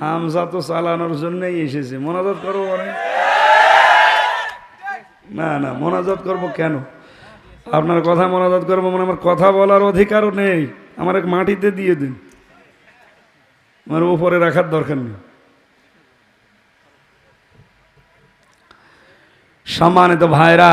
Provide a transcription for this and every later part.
হামজা তো চালানোর জন্যই এসেছে। মোনাজাত করব মানে? না না, মোনাজাত করব কেন? আপনার কথা মোনাজাত করব মানে আমার কথা বলার অধিকারও নেই। আমার এক মাটিতে দিয়ে দিন। আমার উপরে রাখার দরকার নেই। সম্মানিত ভাইরা,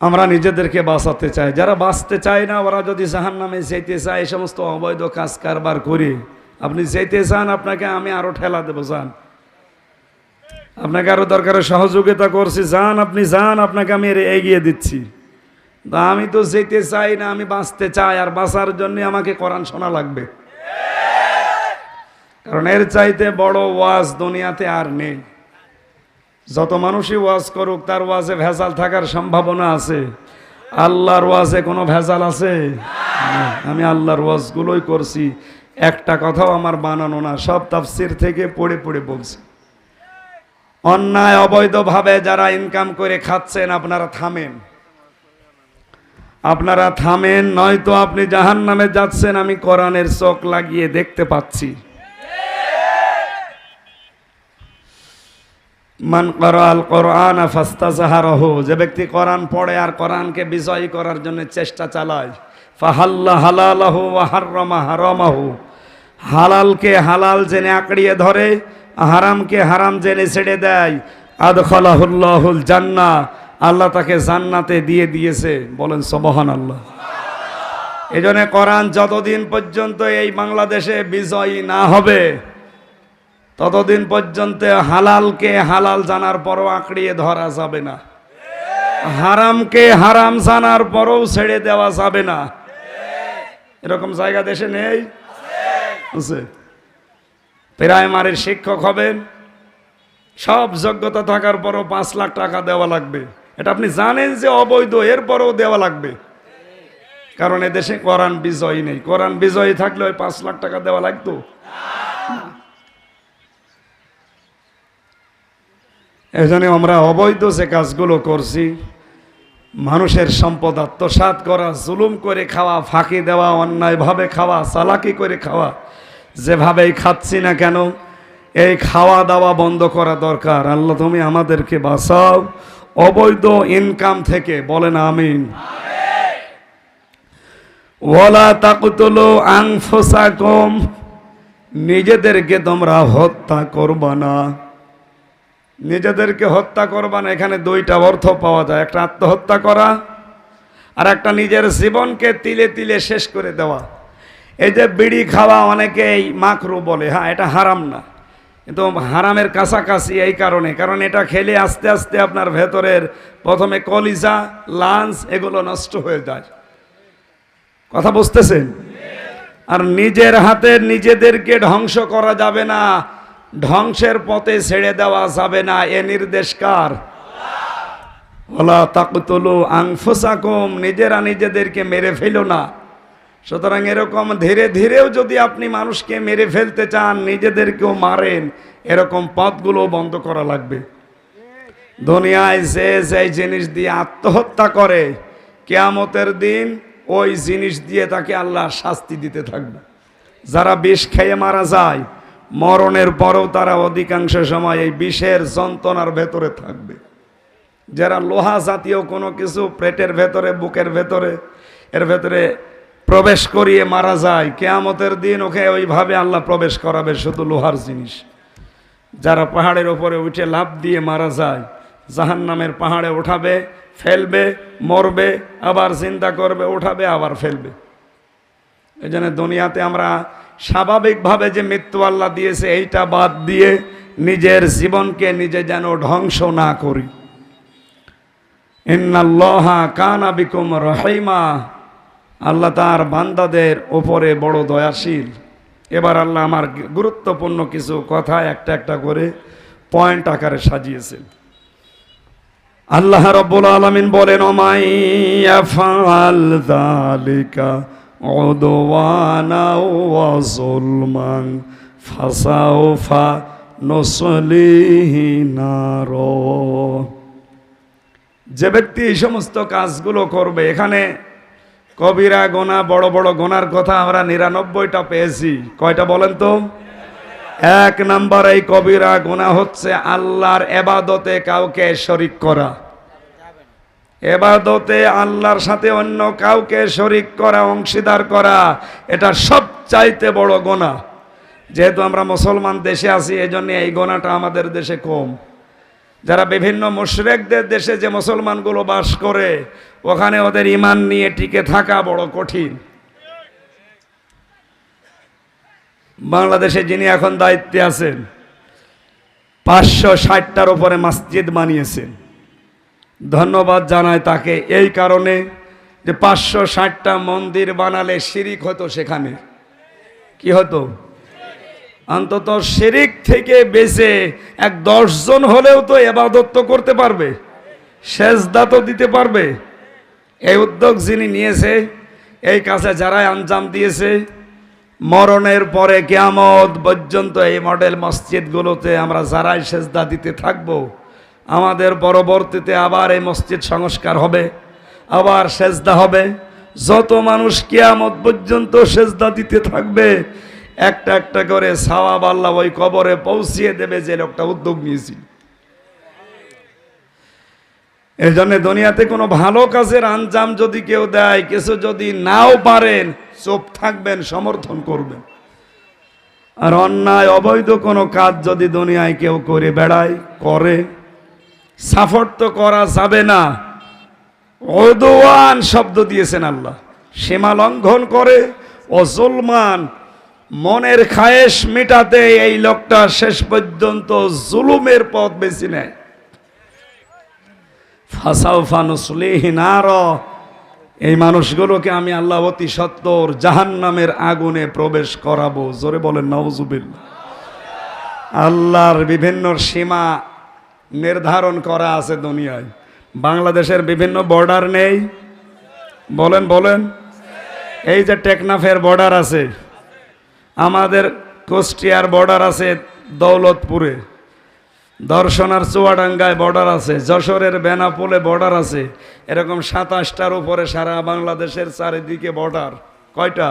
আমরা নিজেদেরকে বাঁচাতে চাই। যারা বাঁচতে চায় না, ওরা যদি জাহান নামে যেতে চায় এই সমস্ত অবৈধ কাজ কারবার করে আপনি যেতে চান আপনাকে আমি আরও ঠেলা দেবো, যান। আপনাকে আরও দরকারে সহযোগিতা করছি, যান, আপনি যান, আপনাকে আমি এগিয়ে দিচ্ছি। তা আমি তো যেতে চাই না, আমি বাঁচতে চাই, আর বাঁচার জন্য আমাকে কোরআন শোনা লাগবে। কারণ এর চাইতে বড় ওয়াজ দুনিয়াতে আর নেই। যত মানুষই ওয়াজ করুক, তার ওয়াজে ভেজাল থাকার সম্ভাবনা আছে। আল্লাহর ওয়াজে কোনো ভেজাল আছে? আমি আল্লাহর ওয়াজগুলোই করছি। একটা কথাও আমার বানানো না, সব তাফসির থেকে পড়ে পড়ে বলছি। অন্যায় অবৈধভাবে যারা ইনকাম করে খাচ্ছেন, আপনারা থামেন। আপনারা থামেন, নয়তো আপনি জাহান নামে যাচ্ছেন, আমি কোরআনের চোখ লাগিয়ে দেখতে পাচ্ছি। মান করাল কোরআন ফাস্তাজাহারহ, যে ব্যক্তি কোরআন পড়ে আর কোরআনকে বিজয়ী করার জন্য চেষ্টা চালায়। ফাহাল্লা হালালাহু হাররামা হারামাহু। হালালকে হালাল জেনে আঁকড়িয়ে ধরে, হারামকে হারাম জেনে ছেড়ে দেয়। আদখলাহুল্লাহুল জান্না। আল্লাহ তাকে জান্নাতে দিয়ে দিয়েছে। বলেন সবহান আল্লাহ এই জন্য কোরআন যতদিন পর্যন্ত এই বাংলাদেশে বিজয়ী না হবে, ততদিন পর্যন্ত হালালকে হালাল জানার পরও আঁকড়িয়ে ধরা যাবে না। হারামকে হারাম জানার পরও ছেড়ে দেওয়া যাবে না। এরকম জায়গা দেশে নেই? আছে। প্রাইমারির শিক্ষক হবেন, সব যোগ্যতা থাকার পরও পাঁচ লাখ টাকা দেওয়া লাগবে। এটা আপনি জানেন যে অবৈধ, এরপরও দেওয়া লাগবে। কারণ এদেশে কোরআন বিজয়ী নেই। কোরআন বিজয়ী থাকলে ওই পাঁচ লাখ টাকা দেওয়া লাগতো? এজন্য আমরা অবৈধ যে কাজগুলো করছি মানুষের সম্পদ আত্মসাত করা, জুলুম করে খাওয়া, ফাঁকি দেওয়া অন্যায়ভাবে খাওয়া, চালাকি করে খাওয়া, যেভাবেই খাচ্ছি না কেন, এই খাওয়া দাওয়া বন্ধ করা দরকার। আল্লাহ তুমি আমাদেরকে বাঁচাও। অবৈধ ইনকাম থেকে বলেন আমিন। ওয়ালা তাকুতুলু আনফুসাকুম। নিজেদেরকে তোমরা হত্যা করবা না। নিজেদেরকে হত্যা করবা না, এখানে দুইটা অর্থ পাওয়া যায়। একটা আত্মহত্যা করা আর একটা নিজের জীবনকে তিলে তিলে শেষ করে দেওয়া। এই যে বিড়ি খাওয়া অনেকেই মাকরু বলে হ্যাঁ এটা হারাম না। কিন্তু হারামের কাছাকাছি এই কারণে, কারণ এটা খেলে আস্তে আস্তে আপনার ভেতরের প্রথমে কলিজা, লাঞ্চ এগুলো নষ্ট হয়ে যায়। কথা বুঝতেছেন? আর নিজের হাতে নিজেদেরকে ধ্বংস করা যাবে না। ধ্বংসের পথে ছেড়ে দেওয়া যাবে না, এ নির্দেশ কার? ওলা তাকুতলু আংফুসাকুম নিজেরা নিজেদেরকে মেরে ফেলো না। সুতরাং এরকম ধীরে ধীরেও যদি আপনি মানুষকে মেরে ফেলতে চান, নিজেদেরকেও মারেন, এরকম পথগুলো বন্ধ করা লাগবে। দুনিয়ায় যে যে জিনিস দিয়ে আত্মহত্যা করে, কেয়ামতের দিন ওই জিনিস দিয়ে তাকে আল্লাহ শাস্তি দিতে থাকবে। যারা বিষ খেয়ে মারা যায় মরণের পরেও তারা অধিকাংশ সময় এই বিষের যন্ত্রণার ভেতরে থাকবে। যারা লোহা জাতীয় কোনো কিছু পেটের ভেতরে, বুকের ভেতরে, এর ভেতরে প্রবেশ করিয়ে মারা যায়, কেয়ামতের দিন ওকে ওইভাবে আল্লাহ প্রবেশ করাবে শুধু লোহার জিনিস। যারা পাহাড়ের ওপরে উঠে লাভ দিয়ে মারা যায় জাহান নামের পাহাড়ে উঠাবে ফেলবে, মরবে, আবার চিন্তা করবে উঠাবে আবার ফেলবে। এই জন্য দুনিয়াতে আমরা স্বাভাবিকভাবে যে মৃত্যু আল্লাহ দিয়েছে, এইটা বাদ দিয়ে নিজের জীবনকে নিজে যেন ধ্বংস না করি। ইন্নাল্লাহা কানা বিকুম রহিমা। আল্লাহ তার বান্দাদের ওপরে বড় দয়াশীল। এবার আল্লাহ আমার গুরুত্বপূর্ণ কিছু কথা একটা একটা করে পয়েন্ট আকারে সাজিয়েছেন। আল্লাহ রব্বুল আলমিন বলেন ওমাইয়া ফাল যালিকা ওয়া যুলমান ফাসাউফা নুসলিহি নার। যে ব্যক্তি এই সমস্ত কাজগুলো করবে, এখানে কবিরা গোনা, বড় বড় গোনার কথা আমরা নিরানব্বইটা পেয়েছি। কয়টা বলেন তো? এক নাম্বার, এই কবিরা গোনা হচ্ছে আল্লাহর এবাদতে কাউকে শরিক করা। এবাদতে আল্লাহর সাথে অন্য কাউকে শরিক করা, অংশীদার করা, এটা সব চাইতে বড় গোনা। যেহেতু আমরা মুসলমান দেশে আছি এই জন্য এই গোনাটা আমাদের দেশে কম। যারা বিভিন্ন মুশরেকদের দেশে যে মুসলমানগুলো বাস করে, ওখানে ওদের ইমান নিয়ে টিকে থাকা বড় কঠিন। বাংলাদেশে যিনি এখন দায়িত্বে আছেন, পাঁচশো ষাটটার উপরে মসজিদ বানিয়েছেন। ধন্যবাদ জানায় তাকে এই কারণে যে পাঁচশো ষাটটা মন্দির বানালে শিরিক হতো সেখানে। কি হতো? অন্তত শিরিক থেকে বেঁচে এক দশজন হলেও তো এবাদত তো করতে পারবে, সেজদা তো দিতে পারবে। এই উদ্যোগ যিনি নিয়েছে, এই কাছে যারাই আঞ্জাম দিয়েছে, মরণের পরে কেয়ামত পর্যন্ত এই মডেল মসজিদগুলোতে আমরা যারাই সেজদা দিতে থাকব আমাদের পরবর্তীতে আবার এই মসজিদ সংস্কার হবে, আবার সেজদা হবে। যত মানুষ কেয়ামত পর্যন্ত সেজদা দিতে থাকবে, একটা একটা করে সাওয়াব আল্লাহ ওই কবরে পৌঁছিয়ে দেবে যে লোকটা উদ্যোগ নিয়েছিল। এই জন্য দুনিয়াতে কোনো ভালো কাজের আঞ্জাম যদি কেউ দেয়, কিছু যদি নাও পারেন, চুপ থাকবেন, সমর্থন করবেন। আর অন্যায়, অবৈধ কোনো কাজ যদি দুনিয়ায় কেউ করে, বেড়ায়, করে সাফর তো করা যাবে না। অদোয়ান শব্দ দিয়েছেন আল্লাহ। সীমা লঙ্ঘন করে ও জুলমান মনের খায়েশ মেটাতে এই লোকটা শেষ পর্যন্ত জুলুমের পথ বেছে নেয়। ফাসাউফানুসলিহিনার এই মানুষগুলোকে আমি আল্লাহ অতি সত্তর জাহান নামের আগুনে প্রবেশ করাবো। জোরে বলেন নওজুবিল আল্লাহর বিভিন্ন সীমা নির্ধারণ করা আছে দুনিয়ায়। বাংলাদেশের বিভিন্ন বর্ডার নেই। বলেন বলেন। এই যে টেকনাফের বর্ডার আছে, আমাদের কুষ্টিয়ার বর্ডার আছে দৌলতপুরে। দর্শনার চুয়াডাঙ্গায় বর্ডার আছে, যশোরের বেনাপোলে বর্ডার আছে। এরকম সাতাশটার উপরে সারা বাংলাদেশের চারিদিকে বর্ডার কয়টা?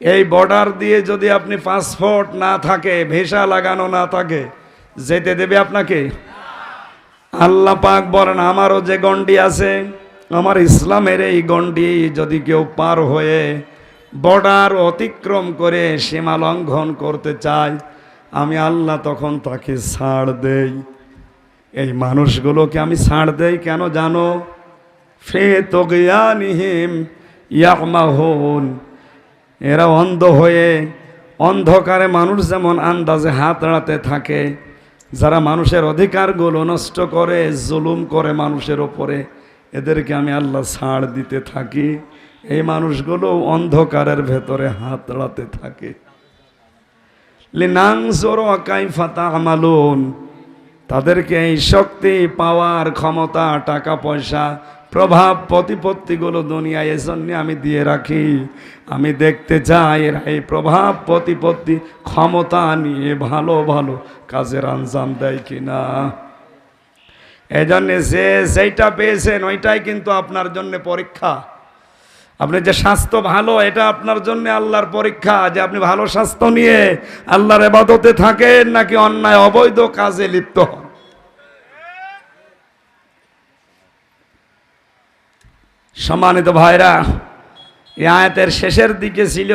এই বর্ডার দিয়ে যদি আপনি পাসপোর্ট না থাকে ভিসা লাগানো না থাকে যেতে দেবে আপনাকে? আল্লাহ পাক বলেন, আমারও যে গন্ডি আছে, আমার ইসলামের এই গন্ডি যদি কেউ পার হয়ে বর্ডার অতিক্রম করে সীমা লঙ্ঘন করতে চায়, আমি আল্লাহ তখন তাকে ছাড় দেই। এই মানুষগুলোকে আমি ছাড় দেই কেন জানো? ফে তোগিয়ানিহিম ইয়াকমাহুন এরা অন্ধ হয়ে, অন্ধকারে মানুষ যেমন আন্দাজে হাত রাতে থাকে যারা মানুষের অধিকারগুলো নষ্ট করে, জুলুম করে মানুষের ওপরে, এদেরকে আমি আল্লাহ ছাড় দিতে থাকি। এই মানুষগুলো অন্ধকারের ভেতরে হাত রাতে থাকে লিনাংসর কাইফাতা আমালুন তাদেরকে এই শক্তি, পাওয়ার, ক্ষমতা টাকা পয়সা প্রভাব প্রতিপত্তিগুলো দুনিয়ায় এজন্য আমি দিয়ে রাখি। আমি দেখতে চাই এরা এই প্রভাব প্রতিপত্তি ক্ষমতা নিয়ে ভালো ভালো কাজের আঞ্জাম দেয় কিনা। এই জন্যে যে যেইটা পেয়েছেন, ওইটাই কিন্তু আপনার জন্য পরীক্ষা। আপনি যে স্বাস্থ্য ভালো, এটা আপনার জন্য আল্লাহর পরীক্ষা। যে আপনি ভালো স্বাস্থ্য নিয়ে আল্লাহর এবাদতে থাকেন, নাকি অন্যায়, অবৈধ কাজে লিপ্ত হন? সম্মানিত ভাইরা, এই আয়াতের শেষের দিকে ছিল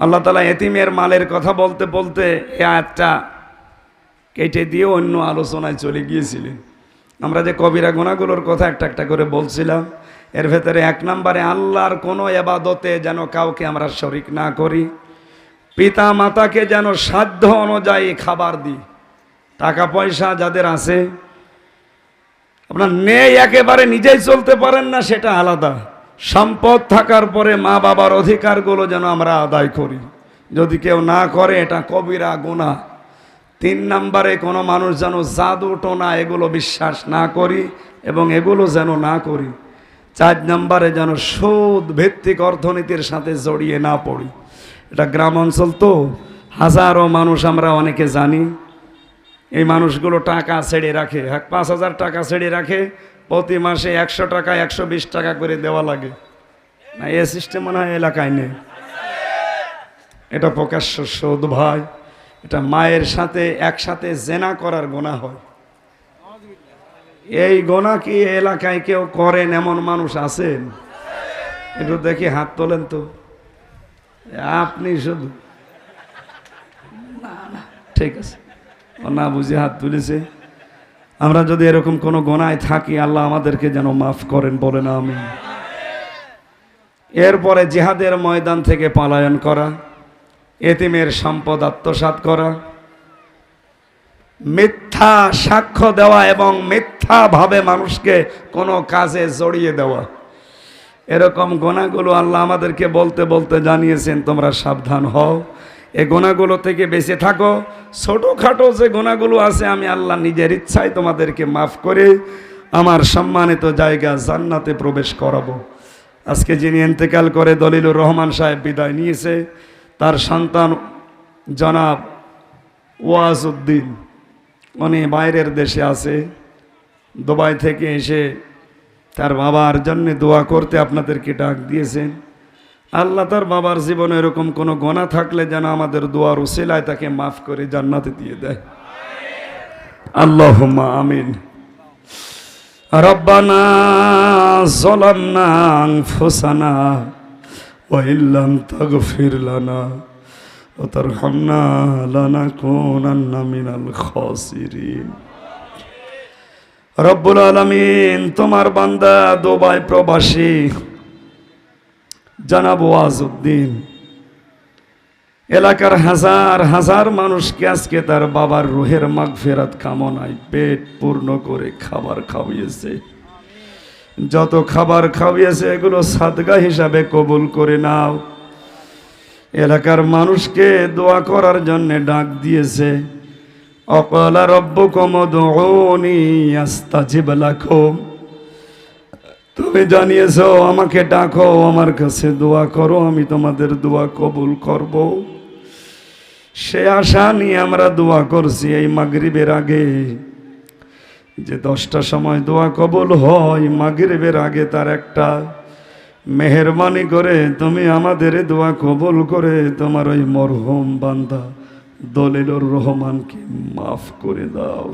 আল্লাহ তালা এতিমের মালের কথা বলতে বলতে এ আয়াতটা কেটে দিয়ে অন্য আলোচনায় চলে গিয়েছিলেন। আমরা যে কবিরা গোনাগুলোর কথা একটা একটা করে বলছিলাম এর ভেতরে এক নম্বরে আল্লাহর কোনো এবাদতে যেন কাউকে আমরা শরিক না করি। পিতা মাতাকে যেন সাধ্য অনুযায়ী খাবার দিই। টাকা পয়সা যাদের আছে, আপনার নেই একেবারে, নিজেই চলতে পারেন না, সেটা আলাদা। সম্পদ থাকার পরে মা বাবার অধিকারগুলো যেন আমরা আদায় করি। যদি কেউ না করে, এটা কবিরা গোনা তিন নম্বরে কোনো মানুষ যেন জাদু টোনা এগুলো বিশ্বাস না করি এবং এগুলো যেন না করি। চার নম্বরে যেন সুদ ভিত্তিক অর্থনীতির সাথে জড়িয়ে না পড়ি। এটা গ্রাম অঞ্চল তো, হাজারো মানুষ আমরা অনেকে জানি। এই মানুষগুলো টাকা ছেড়ে রাখে পাঁচ হাজার টাকা ছেড়ে রাখে, প্রতি মাসে একশো টাকা, একশো বিশ টাকা করে দেওয়া লাগে। না, এ সিস্টেম মনে হয় এলাকায় নেই। এটা প্রকাশ্য সৌদ ভাই। এটা মায়ের সাথে, একসাথে জেনা করার গোনা হয়। এই গোনা কি এলাকায় কেউ করেন? এমন মানুষ আছেন? একটু দেখি হাত তোলেন তো। আপনি শুধু ঠিক আছে। না বুঝে হাত তুলেছে। আমরা যদি এরকম কোনো গোনায় থাকি, আল্লাহ আমাদেরকে যেন মাফ করেন বলে না আমি এরপরে জিহাদের ময়দান থেকে পলায়ন করা, এতিমের সম্পদ আত্মসাৎ করা, মিথ্যা সাক্ষ্য দেওয়া এবং মিথ্যাভাবে মানুষকে কোনো কাজে জড়িয়ে দেওয়া। এরকম গোনাগুলো আল্লাহ আমাদেরকে বলতে বলতে জানিয়েছেন, তোমরা সাবধান হও। এ গোনাগুলো থেকে বেঁচে থাকো। ছোটোখাটো যে গোনাগুলো আছে, আমি আল্লাহ নিজের ইচ্ছায় তোমাদেরকে মাফ করে আমার সম্মানিত জায়গা জান্নাতে প্রবেশ করাবো। আজকে যিনি ইন্তেকাল করে দলিলুর রহমান সাহেব বিদায় নিয়েছে, তার সন্তান জনাব ওয়াজউদ্দিন, উনি বাইরের দেশে আছে। দুবাই থেকে এসে তার বাবার জন্য দোয়া করতে আপনাদেরকে ডাক দিয়েছেন। আল্লাহ তার বাবার জীবনে এরকম কোনো গোনা থাকলে যেন আমাদের দোয়ার ওসেলায় তাকে মাফ করে জান্নাতে দিয়ে দেয়। আল্লাহ আমিন। রব্বানা জলামনা ফুসানা রব্বুল আলমিন তোমার বান্দা দুবাই প্রবাসী জানাব ওয়াজউদ্দিন। এলাকার হাজার হাজার মানুষকে আজকে তার বাবার রুহের মাগ ফেরাত কামনায় পেট পূর্ণ করে খাবার খাওয়িয়েছে। যত খাবার খাওয়িয়েছে এগুলো সাদগা হিসাবে কবুল করে নাও। এলাকার মানুষকে দোয়া করার জন্যে ডাক দিয়েছে। অকলা আস্তাজিব লাখো তুমি জানিয়েছ, আমাকে ডাকো, আমার কাছে দোয়া করো, আমি তোমাদের দোয়া কবুল করব। সে আশা নিয়ে আমরা দোয়া করছি এই মাগরিবের আগে। যে দশটা সময় দোয়া কবুল হয়, মাগরিবের আগে তার একটা মেহরবানি করে, তুমি আমাদের দোয়া কবুল করে, তোমার ওই মরহুম বান্দা দলিলুর রহমানকে মাফ করে দাও।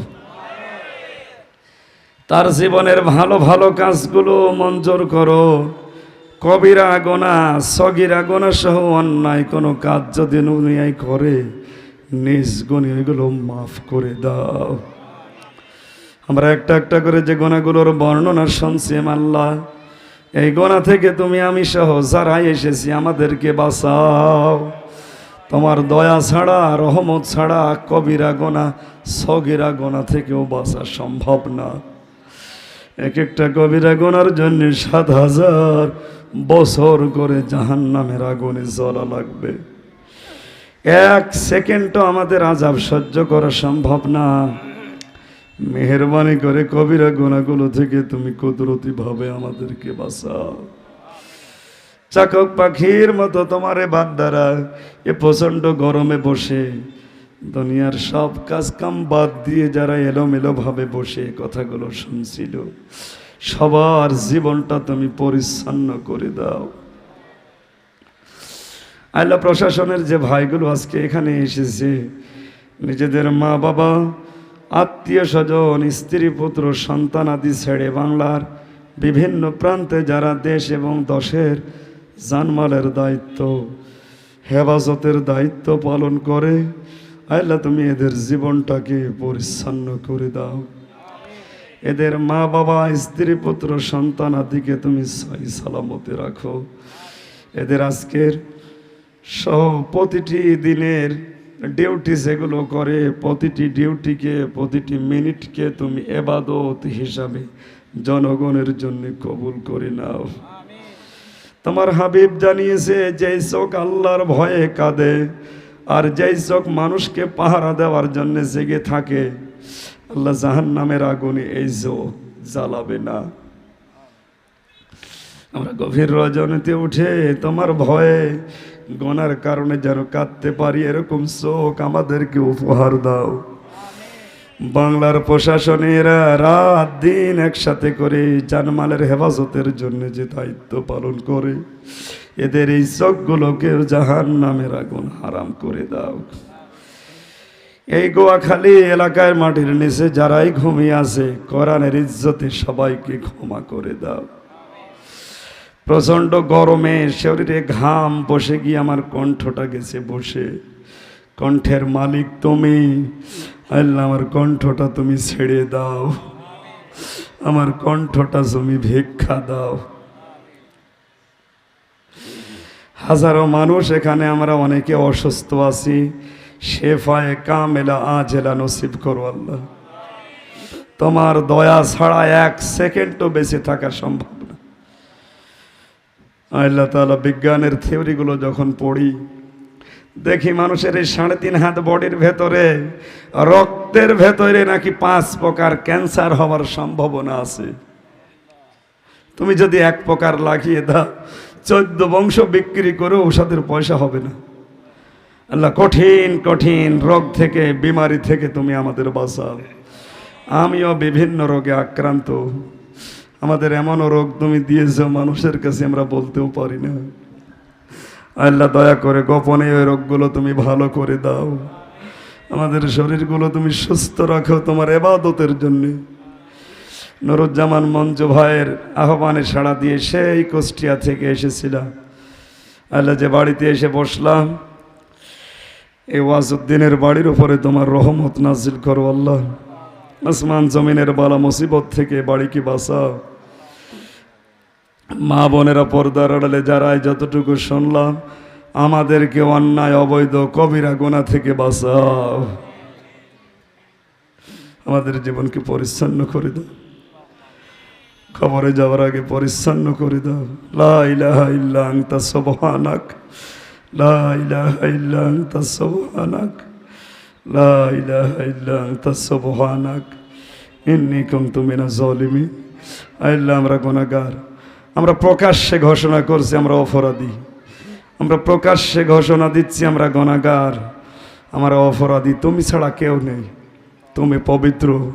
তার জীবনের ভালো ভালো কাজগুলো মঞ্জুর করো। কবিরা গোনা, সগিরা গোনা সহ অন্যায় কোনো কাজ যদি নুনিয়াই করে, নিজ গুণী এগুলো মাফ করে দাও। আমরা একটা একটা করে যে গোনাগুলোর বর্ণনা শুনছি আল্লাহ এই গোনা থেকে তুমি আমি সহ যারাই এসেছি আমাদেরকে বাঁচাও। তোমার দয়া ছাড়া, রহমত ছাড়া, কবিরা গোনা, সগিরা গোনা থেকেও বাঁচা সম্ভব না। এক একটা কবিরা গোনার জন্য সাত হাজার বছর করে জাহান নামের আগুনে জ্বলা লাগবে। এক সেকেন্ডও আমাদের আজাব সহ্য করা সম্ভব না। মেহরবানি করে কবিরা গোনাগুলো থেকে তুমি কুদরতি ভাবে আমাদেরকে বাঁচাও। চাকক পাখির মতো তোমারে বান্দারা, এ প্রচণ্ড গরমে বসে। দুনিয়ার সব কাজ কাম বাদ দিয়ে যারা এলোমেলো ভাবে বসে কথাগুলো শুনছিল। সবার জীবনটা তুমি পরিচ্ছন্ন করে দাও। আল্লাহ প্রশাসনের যে ভাইগুলো আজকে এখানে এসেছে, নিজেদের মা বাবা আত্মীয় স্বজন, স্ত্রী, পুত্র, সন্তান আদি ছেড়ে বাংলার বিভিন্ন প্রান্তে যারা দেশ এবং দশের জানমালের দায়িত্ব, হেফাজতের দায়িত্ব পালন করে। আল্লাহ, তুমি এদের জীবনটাকে পরিচ্ছন্ন করে দাও। এদের মা বাবা স্ত্রী পুত্র সন্তান আদিকে তুমি সহি সালামতে রাখো। এদের আজকের সহ প্রতিটি দিনের ডিউটি যেগুলো করে, প্রতিটি ডিউটিকে, প্রতিটি মিনিটকে তুমি এবাদত হিসাবে জনগণের জন্য কবুল করে নাও। তোমার হাবিব জানিয়েছে, যেই চোখ আল্লাহর ভয়ে কাঁদে আর যেই চোখ মানুষকে পাহারা দেওয়ার জন্য জেগে থাকে, আল্লাহ জাহান নামের আগুনে এই চোখ জ্বালাবে না। আমরা গভীর রজনীতে উঠে তোমার ভয়ে গনার কারণে যেন কাঁদতে পারি, এরকম চোখ আমাদেরকে উপহার দাও। বাংলার প্রশাসনেরা রাত দিন একসাথে করে জানমালের হেফাজতের জন্য যে দায়িত্ব পালন করে, এদের এই চোখগুলোকে জাহান নামের আগুন হারাম করে দাও। এই গোয়াখালী এলাকায় মাটির নিচে যারাই ঘুমিয়ে আছে, কোরআনের ইজ্জতে সবাইকে ক্ষমা করে দাও। প্রচণ্ড গরমে শরীরে ঘাম বসে গিয়ে আমার কণ্ঠটা গেছে বসে। কণ্ঠের মালিক তুমি। আল্লাহ, আমার কণ্ঠটা তুমি ছেড়ে দাও। আমার কণ্ঠটা তুমি ভিক্ষা দাও। হাজারো মানুষ এখানে, আমরা অনেকে অসুস্থ আছি। শেফায় কামেলা আজেলা নসিব করো আল্লাহ। তোমার দয়া ছাড়া এক সেকেন্ডও বেঁচে থাকা সম্ভব না। আল্লাহ তালা বিজ্ঞানের থিওরিগুলো যখন পড়ি দেখি মানুষের এই সাড়ে তিন হাত বডির ভেতরে রক্তের ভেতরে নাকি পাঁচ প্রকার ক্যান্সার হওয়ার সম্ভাবনা আছে। তুমি যদি এক প্রকার লাগিয়ে দাও, চোদ্দ বংশ বিক্রি করে ঔষধের পয়সা হবে না। আল্লাহ, কঠিন কঠিন রোগ থেকে, বিমারি থেকে তুমি আমাদের বাঁচাও। আমিও বিভিন্ন রোগে আক্রান্ত। আমাদের এমনও রোগ তুমি দিয়েছ, মানুষের কাছে আমরা বলতেও পারি না। আল্লাহ দয়া করে গোপনে ওই রোগগুলো তুমি ভালো করে দাও। আমাদের শরীরগুলো তুমি সুস্থ রাখো তোমার এবাদতের জন্যে। নুরুজ্জামান মঞ্জু ভাইয়ের আহ্বানে সাড়া দিয়ে সেই কুষ্টিয়া থেকে এসেছিলাম। আল্লাহ যে বাড়িতে এসে বসলাম, এই ওয়াজুদ্দিনের বাড়ির উপরে তোমার রহমত নাজিল করো আল্লাহ। আসমান জমিনের বালা মুসিবত থেকে বাড়িকে বাঁচাও। মা বোনেরা পর্দার আড়ালে যারাই যতটুকু শুনলাম, আমাদেরকে অন্যায় অবৈধ কবিরা গোনা থেকে বাঁচাও। আমাদের জীবনকে পরিচ্ছন্ন করে দাও। খবরে যাওয়ার আগে পরিচ্ছন্ন করে দাও। লা ইলাহা ইল্লা আনতা, সুবহানাক। লা ইলাহা ইল্লা আনতা, সুবহানাক। লা ইলাহা ইল্লা আনতা, সুবহানাক। ইন্নী কুনতু মিনাজ জালিমিন আল্লাহ, আমরা গুনাহগার। আমরা প্রকাশ্যে ঘোষণা করছি, আমরা অপরাধী। আমরা প্রকাশ্যে ঘোষণা দিচ্ছি, আমরা গণাগার। আমরা অপরাধী, তুমি ছাড়া কেউ নেই। তুমি পবিত্র।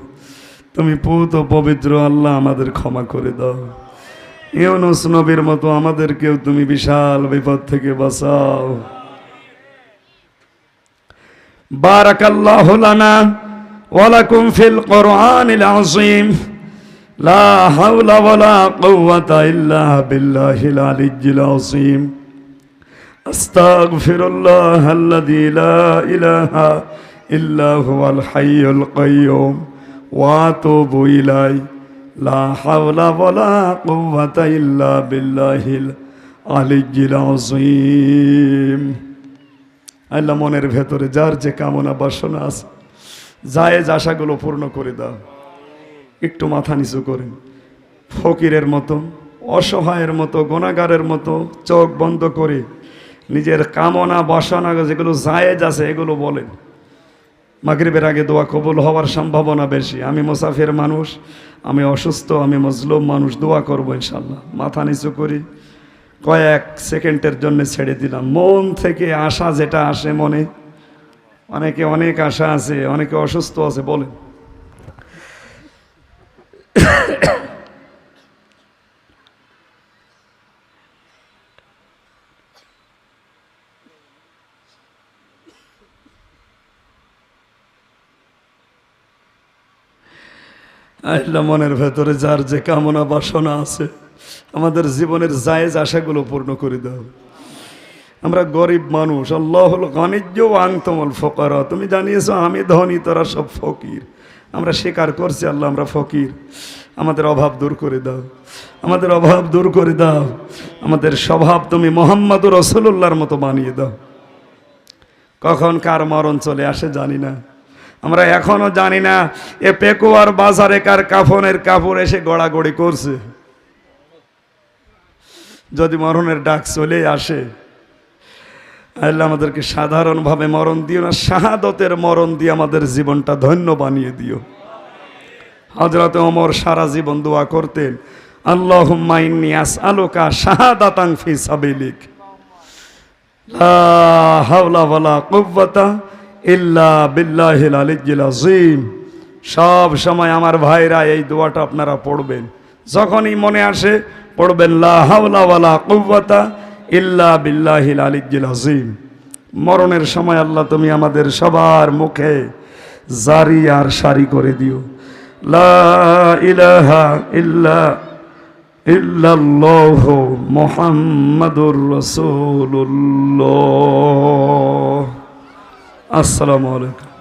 তুমি পুত পবিত্র, আল্লাহ আমাদের ক্ষমা করে দাও। ইউনুস নবীর মতো আমাদেরকেও তুমি বিশাল বিপদ থেকে বাঁচাও। বারাকাল্লাহু লানা ওয়া লাকুম ফিল কোরআনিল আযীম। লা হাওলা ওয়ালা কুওয়াতা ইল্লা বিল্লাহিল আলিয়্যিল আযীম। আস্তাগফিরুল্লাহ আল্লাযী লা ইলাহা ইল্লা হুয়াল হাইয়ুল কাইয়্যুম ওয়া আতুবু ইলাইহি। লা হাওলা ওয়ালা কুওয়াতা ইল্লা বিল্লাহিল আলিয়্যিল আযীম। আল্লাহ মনের ভেতরে যার যে কামনা বাসনা আছে, জায়েজ আশাগুলো পূর্ণ করে দাও। একটু মাথা নিচু করেন। ফকিরের মতো, অসহায়ের মতো, গোনাগারের মতো চোখ বন্ধ করে নিজের কামনা, বাসনা যেগুলো জায়েজ আছে এগুলো বলেন। মাগরিবের আগে দোয়া কবুল হওয়ার সম্ভাবনা বেশি। আমি মুসাফির মানুষ, আমি অসুস্থ, আমি মজলুম মানুষ, দোয়া করব ইনশাল্লাহ মাথা নিচু করি, কয়েক সেকেন্ডের জন্য ছেড়ে দিলাম। মন থেকে আশা যেটা আসে মনে, অনেকে অনেক আশা আছে, অনেকে অসুস্থ আছে, বলেন। আল্লাহ মনের ভেতরে যার যে কামনা বাসনা আছে, আমাদের জীবনের জায়েজ আশাগুলো পূর্ণ করে দাও। আমরা গরিব মানুষ আল্লাহ হল গানিজ্য আংতমল ফকরা। তুমি জানিয়েছো আমি ধনী, তারা সব ফকির। আমরা স্বীকার করছি, আল্লাহ, আমরা ফকির। আমাদের অভাব দূর করে দাও। আমাদের অভাব দূর করে দাও। আমাদের স্বভাব তুমি মোহাম্মদ রসুল্লাহর মতো বানিয়ে দাও। কখন কার মরণ চলে আসে জানি না। আমরা এখনও জানি না এ পেকুয়ার বাজারে কার কাফনের কাপড় এসে গড়াগড়ি করছে। যদি মরণের ডাক চলে আসে আল্লাহ আমাদেরকে সাধারণভাবে মরণ দিও না, শাহাদতের মরণ দিয়ে আমাদের জীবনটা ধন্য বানিয়ে দিও। হজরত ওমর সারা জীবন দোয়া করতেন আল্লাহ আস আলোকা শাহাদাতাং ফি সাবিলিক। সব সময় আমার ভাইরা এই দোয়াটা আপনারা পড়বেন। যখনই মনে আসে, পড়বেন, লা কুওয়াতা ইল্লা বিল্লাহিল আলিজ্জিল আজিম মরণের সময় আল্লাহ তুমি আমাদের সবার মুখে জারি আর সারি করে দিও। ইলাহা ইল্লা, ইল্লাল্লাহ মুহাম্মাদুর রাসূলুল্লাহ। আসসালামু আলাইকুম।